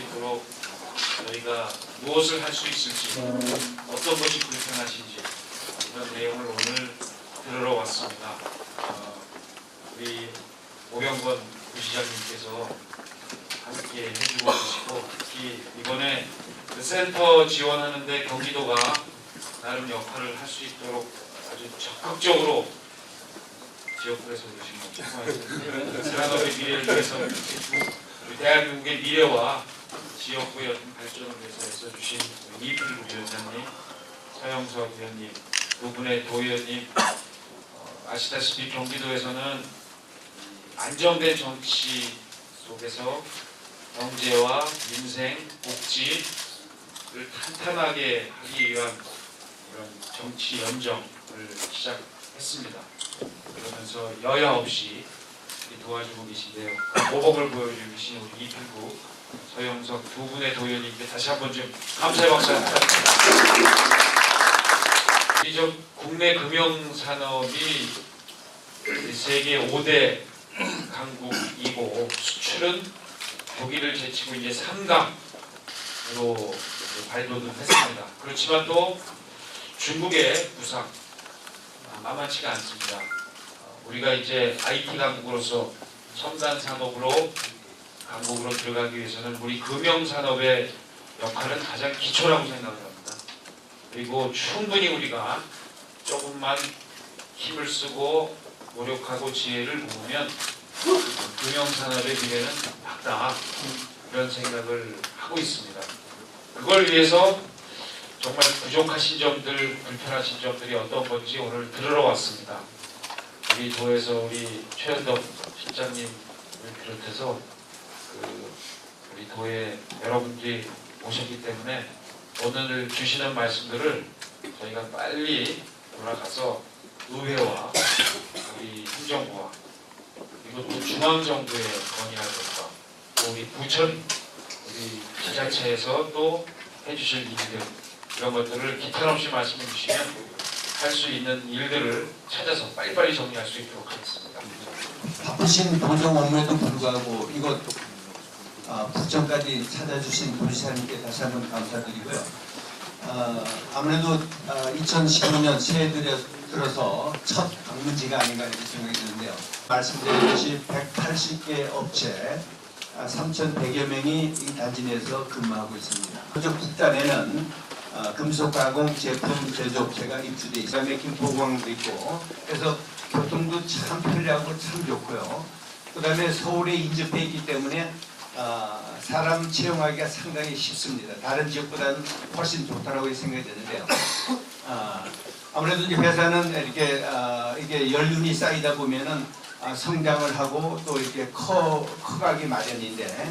있도록 저희가 무엇을 할 수 있을지 어떤 것이 불편하신지 이런 내용을 오늘 들으러 왔습니다. 어, 우리 오경건 부시장님께서 함께 해주고 계시고 특히 이번에 그 센터 지원하는데 경기도가 나름 역할을 할 수 있도록 아주 적극적으로 지역구에서 오신 것 산업의 미래를 위해서 우리 대한민국의 미래와 지역구의 발전을 위해서 애써주신 이필구 위원장님, 서영석 위원님, 두 분의 도의원님 어, 아시다시피 경기도에서는 안정된 정치 속에서 경제와 민생, 복지를 탄탄하게 하기 위한 그런 정치 연정을 시작했습니다. 그러면서 여야 없이 도와주고 계신데요. 모범을 보여주고 계신 우리 이필구, 서영석 두 분의 도의원님께 다시 한번 좀 감사의 박수 부탁드립니다. 이저 국내 금융 산업이 세계 5대 강국이고 수출은 독일을 제치고 이제 3강으로 발돋움 했습니다. 그렇지만 또 중국의 부상 아, 만만치가 않습니다. 어, 우리가 이제 IT 강국으로서 첨단 산업으로 강국으로 들어가기 위해서는 우리 금융 산업의 역할은 가장 기초라고 생각을 합니다. 그리고 충분히 우리가 조금만 힘을 쓰고 노력하고 지혜를 모으면 금융산업의 미래는 밝다 그런 생각을 하고 있습니다. 그걸 위해서 정말 부족하신 점들, 불편하신 점들이 어떤 건지 오늘 들으러 왔습니다. 우리 도에서 우리 최현덕 실장님을 비롯해서 그 우리 도의 여러분들이 오셨기 때문에 오늘 주시는 말씀들을 저희가 빨리 돌아가서 의회와 우리 행정부와 또 중앙정부에 건의할 것과 또 우리 부천 우리 지자체에서 또 해주실 일들 이런 것들을 기탄 없이 말씀해 주시면 할 수 있는 일들을 찾아서 빨리빨리 정리할 수 있도록 하겠습니다. 바쁘신 도정 업무에도 불구하고 이곳 아, 부천까지 찾아주신 도지사님께 다시 한번 감사드리고요. 아, 아무래도 2015년 새해 들여, 들어서 첫 방문지가 아닌가 이렇게 생각이 드는데요. 말씀드렸듯이 180개 업체 3,100여 명이 이 단지 내에서 근무하고 있습니다. 그쪽 북단에는 어, 금속 가공 제품 제조업체가 입주돼 있어요. 맥힌 보광도 있고 그래서 교통도 참 편리하고 참 좋고요. 그 다음에 서울에 인접해 있기 때문에 어, 사람 채용하기가 상당히 쉽습니다. 다른 지역보다는 훨씬 좋다라고 생각이 되는데요. 어, 아무래도 이제 회사는 이렇게 어, 이게 연륜이 쌓이다 보면은 아, 성장을 하고 또 이렇게 커 커가기 마련인데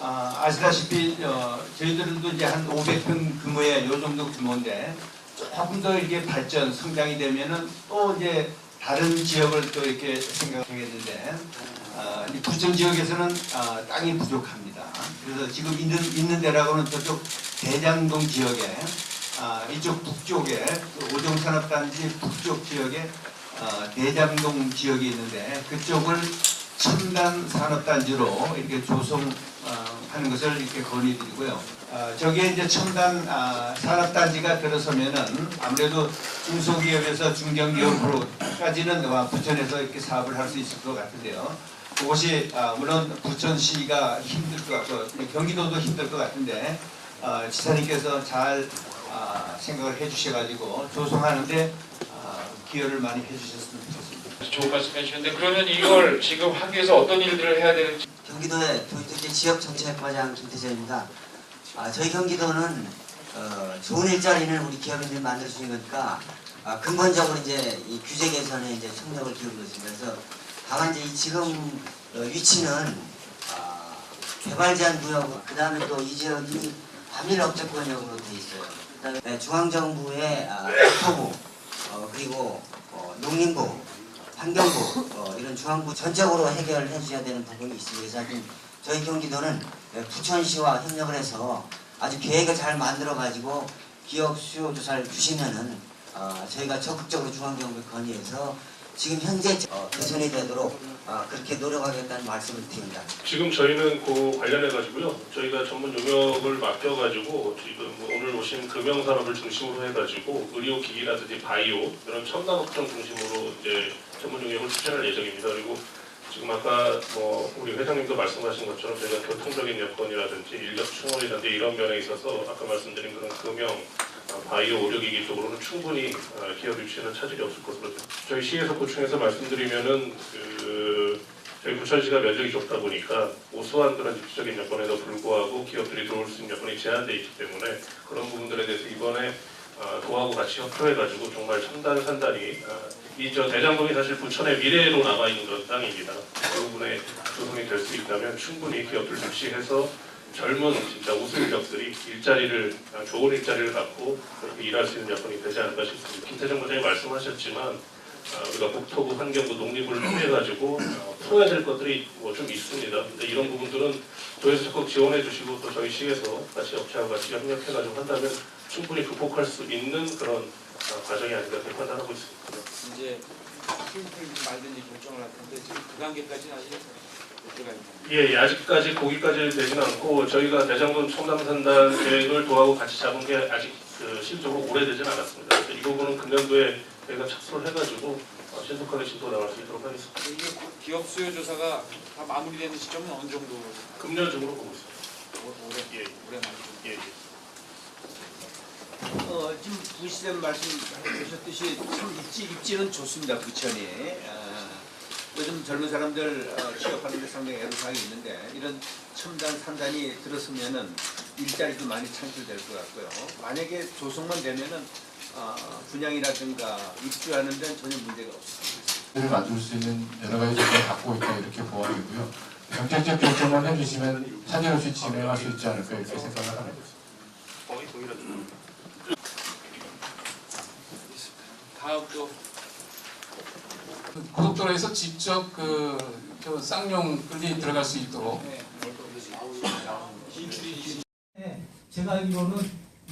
아, 아시다시피 어, 저희들도 이제 한 500평 규모의 요 정도 규모인데 조금 더 이렇게 발전 성장이 되면은 또 이제 다른 지역을 또 이렇게 생각하겠는데 아, 이 부천 지역에서는 아, 땅이 부족합니다. 그래서 지금 있는 있는 데라고는 저쪽 대장동 지역에 아, 이쪽 북쪽에 그 오종산업단지 북쪽 지역에 어, 대장동 지역이 있는데 그쪽을 첨단 산업단지로 이렇게 조성하는 것을 이렇게 건의드리고요. 어, 저기에 이제 첨단 아, 산업단지가 들어서면은 아무래도 중소기업에서 중견기업으로까지는 와, 부천에서 이렇게 사업을 할 수 있을 것 같은데요. 그것이 아, 물론 부천시가 힘들 것 같고 경기도도 힘들 것 같은데 어, 지사님께서 잘 아, 생각을 해주셔가지고 조성하는데 아, 기여를 많이 해주셨으면 좋겠습니다. 좋은 말씀 해주셨는데 그러면 이걸 지금 하기 위해서 어떤 일들을 해야 되는지 경기도의 도시특제 지역정책과장 김태재입니다. 아, 저희 경기도는 어, 좋은 일자리는 우리 기업인들이 만들 수 있는 거니까 아, 근본적으로 이제 이 규제 개선에 이제 총력을 기울이고 있습니다. 그래서 다만 이제 이 지금 어, 위치는 아, 개발 제한 구역, 그 다음에 또 이 지역이 과밀 업적권역으로 돼 있어요. 그다음에 중앙정부의 아, 국토부 어, 그리고 어, 농림부 환경부 어, 이런 중앙부 전적으로 해결해 주셔야 되는 부분이 있습니다. 그래서 저희 경기도는 예, 부천시와 협력을 해서 아주 계획을 잘 만들어 가지고 기업 수요 조사를 주시면은 어, 저희가 적극적으로 중앙정부에 건의해서 지금 현재 어, 개선이 되도록 어, 그렇게 노력하겠다는 말씀을 드립니다. 지금 저희는 그 관련해 가지고요. 저희가 전문 용역을 맡겨 가지고 지금 뭐 오늘 오신 금융 산업을 중심으로 해 가지고 의료 기기라든지 바이오 이런 첨단 업종 중심으로 이제 전문 용역을 추진할 예정입니다. 그리고 지금 아까 뭐 우리 회장님도 말씀하신 것처럼 저희가 교통적인 여건이라든지 인력 충원이라든지 이런 면에 있어서 아까 말씀드린 그런 금융 아, 바이오 의료기기 쪽으로는 충분히 아, 기업 유치에는 차질이 없을 것으로 저희 시에서 보충해서 말씀드리면은 그 저희 부천시가 면적이 좁다 보니까 우수한 그런 입지적인 여건에도 불구하고 기업들이 들어올 수 있는 여건이 제한되어 있기 때문에 그런 부분들에 대해서 이번에 아, 도하고 같이 협조해가지고 정말 첨단 산단이 이 저 대장동이 사실 부천의 미래로 남아 있는 그런 땅입니다. 그 부분에 조성이 될 수 있다면 충분히 기업들 유치해서 젊은 진짜 우수 인력들이 일자리를 아, 좋은 일자리를 갖고 그렇게 일할 수 있는 여건이 되지 않을까 싶습니다. 김태정 부장님 말씀하셨지만 아, 우리가 국토부, 환경부, 농림부를 통해 가지고 어, 풀어야 될 것들이 뭐 좀 있습니다. 근데 이런 부분들은 도에서 적극 지원해 주시고 또 저희 시에서 같이 업체와 같이 협력해 가지고 한다면 충분히 극복할 수 있는 그런 아, 과정이 아닌가 그렇게 판단하고 있습니다. 이제 팀플 말든지 결정을 할 텐데 지금 그 단계까지는 있는 예, 예, 아직까지 거기까지 되지는 않고 저희가 대장동 첨단산단 계획을 도하고 같이 잡은 게 아직 그 실적으로 오래되지는 않았습니다. 그래서 이 부분은 금년도에 저희가 착수를 해가지고 어, 신속하게 진도 나갈 수 있도록 하겠습니다. 이게 기업 수요 조사가 다 마무리되는 시점은 어느 정도 금년 중으로 보고 있습니다. 오- 올해 예, 올해 말이죠. 예, 예. 어, 지금 부시장 말씀하셨듯이 참 입지, 입지는 좋습니다. 부천이. 아, 요즘 젊은 사람들 어, 취업하는 데 상당히 애로사항이 있는데 이런 첨단 산단이 들었으면은 일자리도 많이 창출될 것 같고요. 만약에 조성만 되면은 어, 분양이라든가 입주하는 데는 전혀 문제가 없습니다. 를 만들 수 있는 여러 가지 조건을 갖고 있다 이렇게 보아지고요. 정책적 결정만 해주시면 차질 없이 진행할 수 있지 않을까 이렇게 생각을 합니다. 거의 동일하죠. 다음 또 고속도로에서 직접 그, 저 쌍용 끌리 들어갈 수 있도록. 네, 제가 알기로는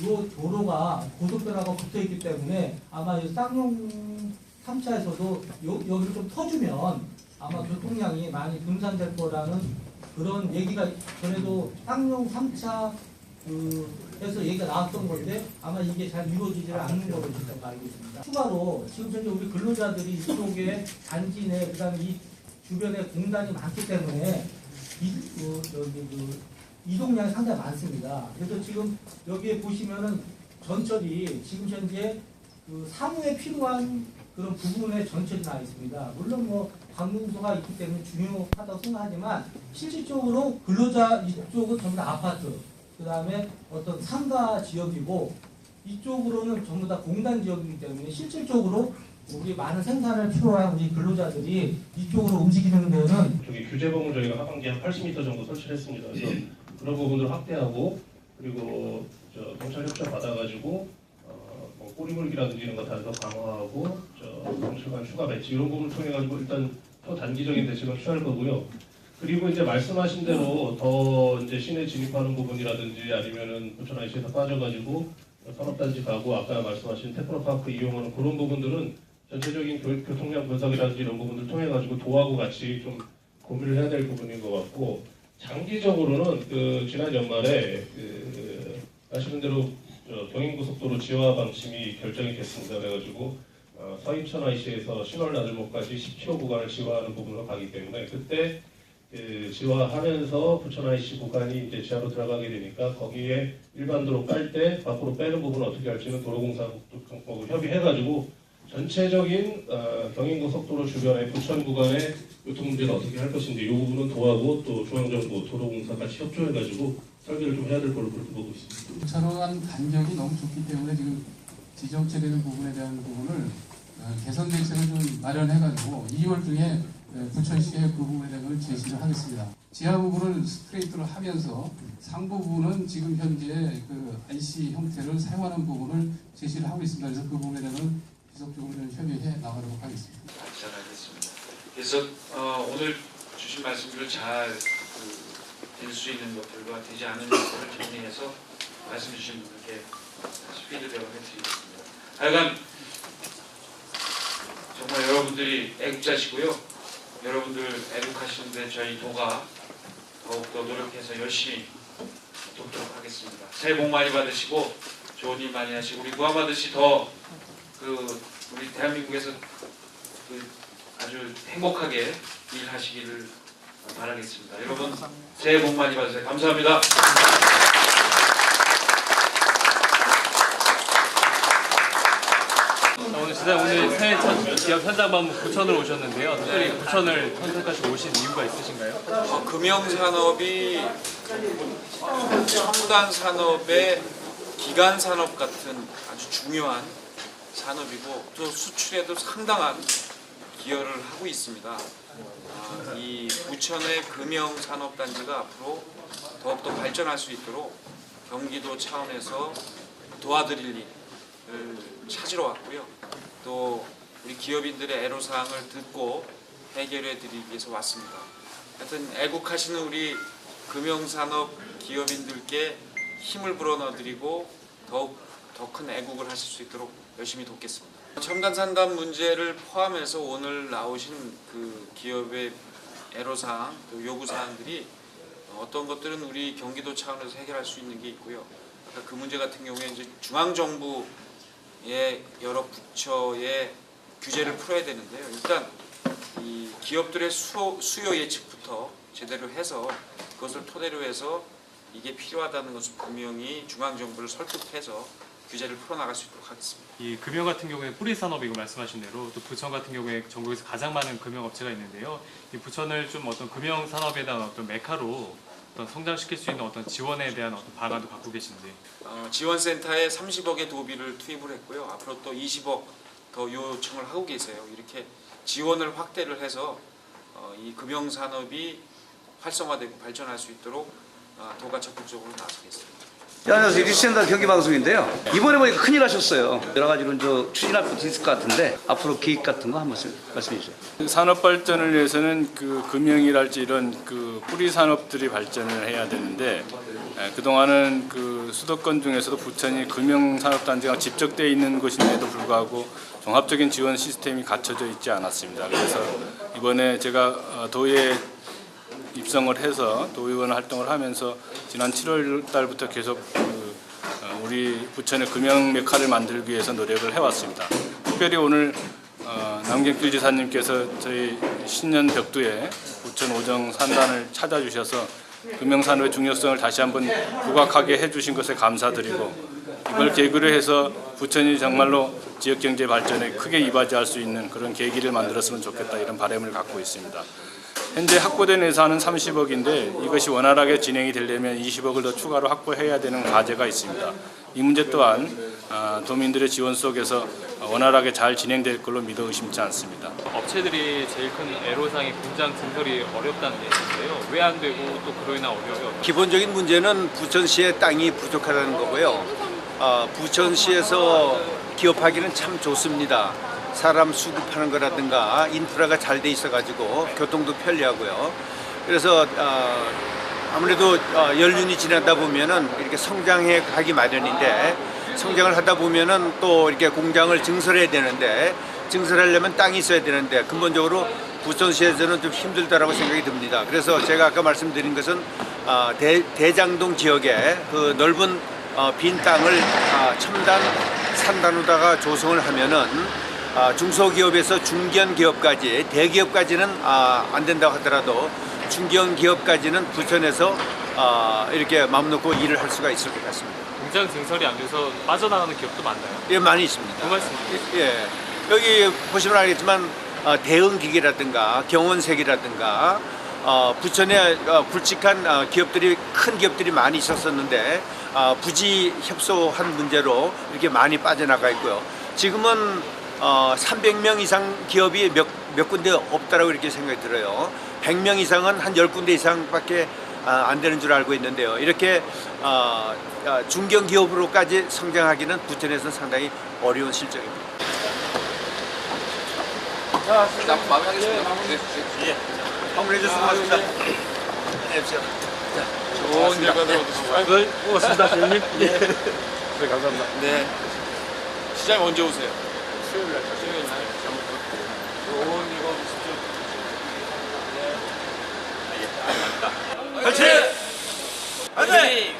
이 도로가 고속도로가 붙어 있기 때문에 아마 이 쌍용 3차에서도 요, 여기를 좀 터주면 아마 교통량이 많이 분산될 거라는 그런 얘기가 전에도 쌍용 3차 그 에서 얘기가 나왔던 건데 아마 이게 잘 이루어지지를 않는 걸로 제가 알고 있습니다. 추가로 지금 현재 우리 근로자들이 이쪽에 단지 내 그다음에 이 주변에 공단이 많기 때문에 이 어, 저기 그 이동량이 상당히 많습니다. 그래서 지금 여기에 보시면은 전철이 지금 현재 그 사무에 필요한 그런 부분에 전철이 나 있습니다. 물론 뭐 관공서가 있기 때문에 중요하다고 생각하지만 실질적으로 근로자 이쪽은 전부 다 아파트, 그 다음에 어떤 상가 지역이고 이쪽으로는 전부 다 공단 지역이기 때문에 실질적으로 우리 많은 생산을 필요한 우리 근로자들이 이쪽으로 움직이는 데는 저기 규제봉을 저희가 하반기에 한 80m 정도 설치를 했습니다. 그래서 그런 부분들을 확대하고 그리고 저 경찰 협조 받아가지고 어, 뭐 꼬리물기라든지 이런 거다더 강화하고 저 경찰관 추가 배치 이런 부분을 통해 가지고 일단 또 단기적인 대책을 취할 거고요. 그리고 이제 말씀하신 대로 더 이제 시내 진입하는 부분이라든지 아니면은 부천 IC에서 빠져가지고 산업단지 가고 아까 말씀하신 테크노파크 이용하는 그런 부분들은 전체적인 교, 교통량 분석이라든지 이런 부분들 통해 가지고 도하고 같이 좀 고민을 해야 될 부분인 것 같고 장기적으로는 그 지난 연말에 그 아시는 대로 저 경인고속도로 지하 방침이 결정이 됐습니다. 그래가지고 어, 서인천 IC에서 신월 나들목까지 10km 구간을 지화하는 부분으로 가기 때문에 그때 그 지화하면서 부천 IC 구간이 이제 지하로 들어가게 되니까 거기에 일반 도로 깔 때 밖으로 빼는 부분 을 어떻게 할지는 도로공사국하고 협의해가지고 전체적인 어, 경인고속도로 주변의 부천 구간의 교통 문제를 어떻게 할 것인지 이 부분은 도하고 또 중앙정부 도로공사 같이 협조해가지고 설계를 좀 해야 될 걸로 그렇게 보고 있습니다. 부천한 간격이 너무 좁기 때문에 지금 지정체되는 부분에 대한 부분을 어, 개선 대책을 좀 마련해가지고 2월 중에 어, 부천시에 그 부분에 대한 걸 제시를 하겠습니다. 지하 부분을 스트레이트로 하면서 상부 부분은 지금 현재 그 IC 형태를 사용하는 부분을 제시를 하고 있습니다. 그래서 그 부분에 대한 지속적으로 좀 협의해 나가도록 하겠습니다. 잘 알겠습니다. 그래서 어, 오늘 주신 말씀들을 잘될 수 있는 것들과 되지 않은 것들을 정리해서 말씀 주신 다시 피드백을 해드리겠습니다. 하여간 정말 여러분들이 애국자시고요. 여러분들 애국하시는데 저희 도가 더욱더 노력해서 열심히 돕도록 하겠습니다. 새해 복 많이 받으시고 좋은 일 많이 하시고 우리 무하마드 씨더 그 우리 대한민국에서 그 아주 행복하게 일하시기를 바라겠습니다. 여러분 새해 복 많이 받으세요. 감사합니다. 어, 오늘 새해 첫 기업 현장 방문 부천을 오셨는데요. 특별히 부천을 선택하시고 오신 이유가 있으신가요? 어, 금융산업이 첨단 산업의 기간 산업 같은 아주 중요한 산업이고 또 수출에도 상당한 기여를 하고 있습니다. 아, 이 부천의 금융산업단지가 앞으로 더욱더 발전할 수 있도록 경기도 차원에서 도와드릴 일을 찾으러 왔고요. 또 우리 기업인들의 애로사항을 듣고 해결해 드리기 위해서 왔습니다. 하여튼 애국하시는 우리 금융산업 기업인들께 힘을 불어넣어 드리고 더욱 더 큰 애국을 하실 수 있도록 열심히 돕겠습니다. 첨단 산단 문제를 포함해서 오늘 나오신 그 기업의 애로사항, 또 요구사항들이 어떤 것들은 우리 경기도 차원에서 해결할 수 있는 게 있고요. 아까 그 문제 같은 경우에 이제 중앙정부의 여러 부처의 규제를 풀어야 되는데요. 일단 이 기업들의 수요, 수요 예측부터 제대로 해서 그것을 토대로 해서 이게 필요하다는 것을 분명히 중앙정부를 설득해서 규제를 풀어나갈 수 있도록 하겠습니다. 이 금융 같은 경우에 뿌리 산업이고 말씀하신 대로 또 부천 같은 경우에 전국에서 가장 많은 금융 업체가 있는데요. 이 부천을 좀 어떤 금융 산업에 대한 어떤 메카로 어떤 성장시킬 수 있는 어떤 지원에 대한 어떤 방안도 갖고 계신지. 어, 지원센터에 30억의 도비를 투입을 했고요. 앞으로 또 20억 더 요청을 하고 계세요. 이렇게 지원을 확대를 해서 어, 이 금융산업이 활성화되고 발전할 수 있도록 어, 도가 적극적으로 나서겠습니다. 야, 안녕하세요. 뉴스센터 경기방송인데요. 이번에 보니까 큰일 하셨어요. 여러 가지로 저 추진할 것도 있을 것 같은데 앞으로 계획 같은 거 한 말씀 말씀해 주세요. 산업 발전을 위해서는 그 금융이랄지 이런 그 뿌리 산업들이 발전을 해야 되는데 에, 그동안은 그 수도권 중에서도 부천이 금융산업단지가 집적되어 있는 곳인데도 불구하고 종합적인 지원 시스템이 갖춰져 있지 않았습니다. 그래서 이번에 제가 어, 도에 입성을 해서 도의원 활동을 하면서 지난 7월 달부터 계속 그 어, 우리 부천의 금융 메카를 만들기 위해서 노력을 해왔습니다. 특별히 오늘 어, 남경길 지사님께서 저희 신년 벽두에 부천 오정 산단을 찾아주셔서 금융산업의 중요성을 다시 한번 부각하게 해주신 것에 감사드리고 이걸 계기로 해서 부천이 정말로 지역 경제 발전에 크게 이바지할 수 있는 그런 계기를 만들었으면 좋겠다 이런 바람을 갖고 있습니다. 현재 확보된 예산은 30억인데 이것이 원활하게 진행이 되려면 20억을 더 추가로 확보해야 되는 과제가 있습니다. 이 문제 또한 아, 도민들의 지원 속에서 원활하게 잘 진행될 걸로 믿어 의심치 않습니다. 업체들이 제일 큰 애로사항이 공장 증설이 어렵다는 게 있는데요. 왜 안 되고 또 그로 인한 어려움이 어떤 기본적인 문제는 부천시의 땅이 부족하다는 거고요. 어, 부천시에서 기업하기는 참 좋습니다. 사람 수급하는 거라든가 인프라가 잘 돼 있어 가지고 교통도 편리하고요. 그래서 어, 아무래도 어, 연륜이 지나다 보면은 이렇게 성장해 가기 마련인데 성장을 하다 보면은 또 이렇게 공장을 증설해야 되는데 증설하려면 땅이 있어야 되는데 근본적으로 부천시에서는 좀 힘들다라고 생각이 듭니다. 그래서 제가 아까 말씀드린 것은 아, 대, 대장동 지역에 그 넓은 어, 빈 땅을 아, 첨단 산단으로다가 조성을 하면은 아, 중소기업에서 중견 기업까지 대기업까지는 아, 안 된다고 하더라도 중견 기업까지는 부천에서 아, 이렇게 마음 놓고 일을 할 수가 있을 것 같습니다. 공장 증설이 안 돼서 빠져나가는 기업도 많나요? 예, 많이 있습니다. 그 말씀이세요? 예, 여기 보시면 알겠지만 어, 대응 기계라든가 경원색이라든가 어, 부천에 어, 굵직한 어, 기업들이 큰 기업들이 많이 있었었는데 어, 부지 협소한 문제로 이렇게 많이 빠져나가 있고요. 지금은 어, 300명 이상 기업이 몇, 몇 군데 없다라고 이렇게 생각이 들어요. 100명 이상은 한 10군데 이상밖에 아, 안 되는 줄 알고 있는데요. 이렇게 어, 어, 중견 기업으로까지 성장하기는 부천에서는 상당히 어려운 실정입니다. 마무리해 주셔서 고맙습니다. 좋은 결과들 얻으시고. 고맙습니다, 선생님. 네. 네, 감사합니다. 네. 시장님 언제 오세요? 수요일 날. 수요일 날. 좋은 결과 얻으십시오. 네. 화이팅! 화이팅! 아,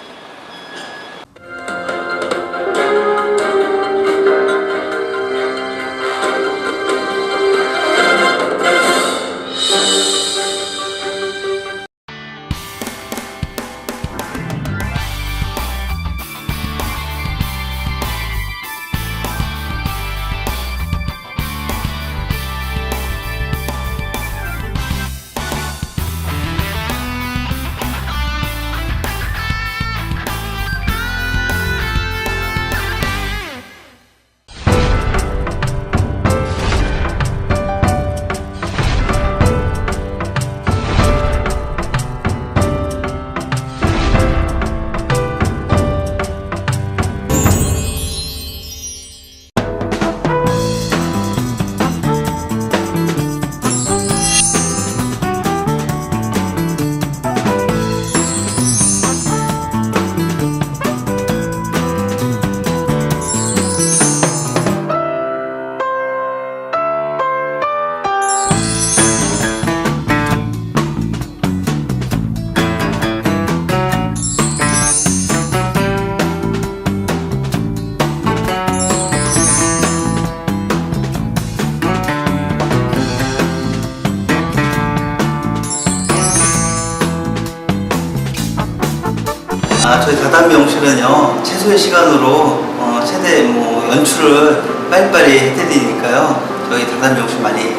최소의 시간으로 어, 최대 뭐 연출을 빨리빨리 해드리니까요 저희 다단 미용실 많이.